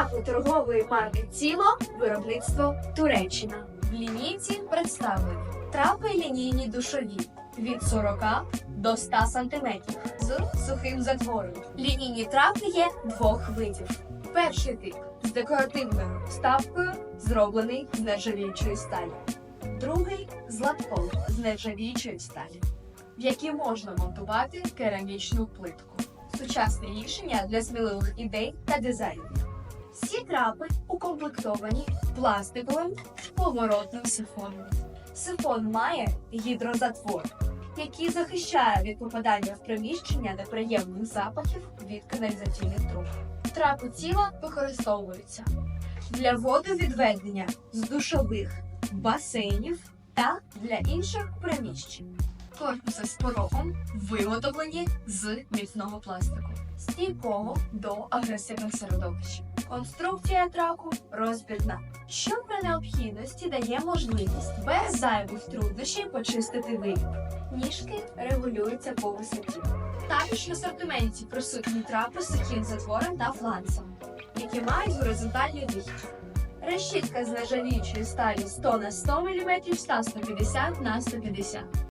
Трапи торгової марки Тіло, виробництво Туреччина. В лінійці представлені трапи лінійні душові від 40 до 100 см з сухим затвором. Лінійні трапи є двох видів. Перший тип з декоративною вставкою, зроблений з нержавіючої сталі. Другий з латком з нержавіючої сталі, в які можна монтувати керамічну плитку. Сучасне рішення для сміливих ідей та дизайнів. Всі трапи укомплектовані пластиковим поворотним сифоном. Сифон має гідрозатвор, який захищає від попадання в приміщення неприємних запахів від каналізаційних труб. Трапи тіла використовуються для водовідведення з душових басейнів та для інших приміщень. Корпуси з порогом виготовлені з міцного пластику, стійкого до агресивних середовищ. Конструкція траку розбірна, що при необхідності дає можливість без зайвих труднощів почистити виріб. Ніжки регулюються по висоті. Також в асортименті присутні трапи з сухим затвором та фланцем, які мають горизонтальний вихід. Решітка з нержавіючої сталі 100 на 100 мм та 150 на 150